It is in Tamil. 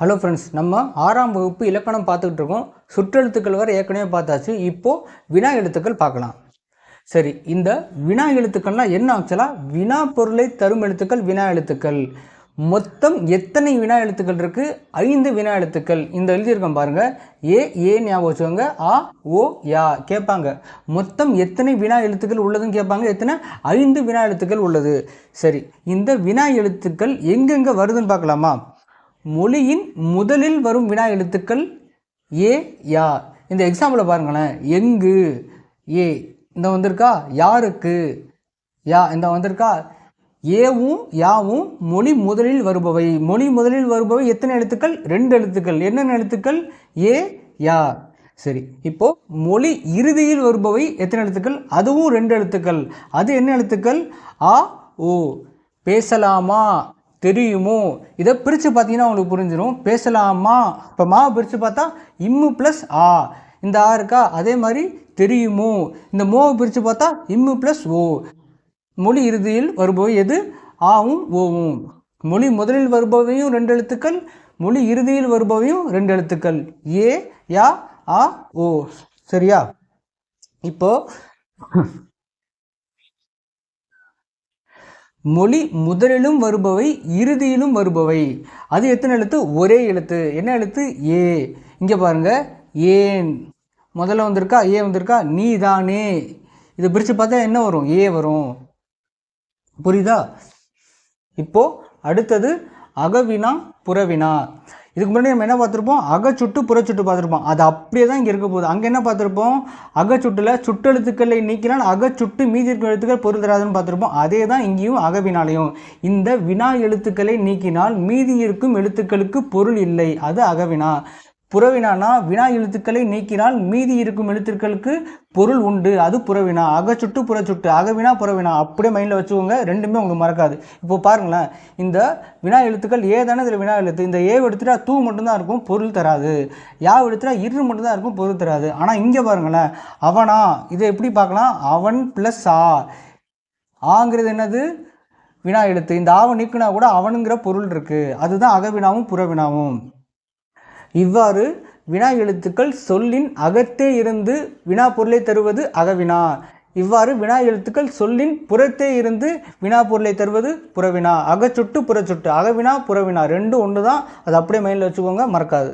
ஹலோ ஃப்ரெண்ட்ஸ் நம்ம ஆறாம் வகுப்பு இலக்கணம் பார்த்துக்கிட்டு இருக்கோம். சுற்றெழுத்துக்கள் வரை ஏற்கனவே பார்த்தாச்சு. இப்போது வினா எழுத்துக்கள் பார்க்கலாம். சரி இந்த வினா எழுத்துக்கள்னால் என்ன ஆக்சுவலாக வினா பொருளை தரும் எழுத்துக்கள் வினா எழுத்துக்கள். மொத்தம் எத்தனை வினா எழுத்துக்கள் இருக்குது ஐந்து வினா எழுத்துக்கள். இந்த எழுதியிருக்கோம் பாருங்கள் ஏ ஏ ஞாபகம் வச்சுக்கோங்க. ஆ ஓ யா கேட்பாங்க. மொத்தம் எத்தனை வினா எழுத்துக்கள் உள்ளதுன்னு கேட்பாங்க. எத்தனை? ஐந்து வினா எழுத்துக்கள் உள்ளது. சரி இந்த வினா எழுத்துக்கள் எங்கெங்கே வருதுன்னு பார்க்கலாமா? மொழியின் முதலில் வரும் வினா எழுத்துக்கள் ஏ யா. இந்த எக்ஸாம்பிளை பாருங்களேன். எங்கு? ஏ. இந்த வந்திருக்கா? யாருக்கு? யா. இந்த வந்திருக்கா? ஏவும் யாவும் மொழி முதலில் வருபவை. மொழி முதலில் வருபவை எத்தனை எழுத்துக்கள்? ரெண்டு எழுத்துக்கள். என்னென்ன எழுத்துக்கள்? ஏ யா. சரி இப்போ மொழி இறுதியில் வருபவை எத்தனை எழுத்துக்கள்? அதுவும் ரெண்டு எழுத்துக்கள். அது என்ன எழுத்துக்கள்? ஆ ஓ. பேசலாமா? தெரியுமோ? இதை பிரித்து பார்த்தீங்கன்னா உங்களுக்கு புரிஞ்சிடும் பேசலாமா? இப்போ மா பிரித்து பார்த்தா இம்மு ப்ளஸ் ஆ. இந்த ஆ இருக்கா? அதே மாதிரி தெரியுமோ? இந்த மோவை பிரித்து பார்த்தா இம்மு ப்ளஸ் ஓ. மொழி இறுதியில் வருபவை எது? ஆவும் ஓவும் மொழி முதலில் வருபவையும் ரெண்டு எழுத்துக்கள் மொழி இறுதியில் வருபவையும் ரெண்டு எழுத்துக்கள். ஏ யா ஆ ஓ. சரியா? இப்போ மொழி முதலிலும் வருபவை இறுதியிலும் வருபவை. அது எத்தனை எழுத்து? ஒரே எழுத்து. என்ன எழுத்து? ஏ. இங்கே பாருங்க. ஏன். முதல்ல வந்திருக்கா? ஏ வந்திருக்கா? நீ தானே இதை பிரித்து பார்த்தா என்ன வரும்? ஏ வரும். புரியுதா? இப்போது அடுத்தது அகவினா புறவினா. இதுக்கு முன்னாடி நம்ம என்ன பார்த்துருப்போம்? அகச்சுட்டு புறச்சுட்டு பார்த்துருப்போம். அது அப்படியே தான் இங்கே இருக்க போகுது. அங்கே என்ன பார்த்துருப்போம்? அகச்சுட்டில் சுட்டெழுத்துக்களை நீக்கினால் அகச்சுட்டு மீதி இருக்கும் எழுத்துக்கள் பொருள் தராதுன்னு பார்த்துருப்போம். அதே தான் இங்கேயும் அகவினாலையும். இந்த வினா எழுத்துக்களை நீக்கினால் மீதி இருக்கும் எழுத்துக்களுக்கு பொருள் இல்லை. அது அகவினா. புறவினானா? வினா எழுத்துக்களை நீக்கினால் மீதி இருக்கும் எழுத்துக்களுக்கு பொருள் உண்டு. அது புறவினா. அகச்சுட்டு புறச்சுட்டு அகவினா புறவினா அப்படியே மைண்டில் வச்சுக்கோங்க. ரெண்டுமே உங்களுக்கு மறக்காது. இப்போ பாருங்களேன். இந்த வினா எழுத்துக்கள் ஏ தானே? இதில் வினா எழுத்து. இந்த ஏ எடுத்துட்டா தூ மட்டும்தான் இருக்கும் பொருள் தராது. யா எடுத்துட்டா இரு மட்டும்தான் இருக்கும் பொருள் தராது. ஆனால் இங்கே பாருங்களேன். அவனா இதை எப்படி பார்க்கலாம்? அவன் ப்ளஸ் ஆ. ஆங்கிறது என்னது? வினா எழுத்து. இந்த ஆவை நீக்குனா கூட அவனுங்கிற பொருள் இருக்குது அதுதான் அகவினாவும் புறவினாவும் இவ்வாறு வினா எழுத்துக்கள் சொல்லின் அகத்தே இருந்து வினா பொருளை தருவது அகவினா. இவ்வாறு வினா எழுத்துக்கள் சொல்லின் புறத்தே இருந்து வினா பொருளை தருவது புறவினா. அகச்சுட்டு புறச்சுட்டு. அகவினா புறவினா. ரெண்டும் ஒன்று தான் அது அப்படியே மைண்டில் வச்சுக்கோங்க மறக்காது.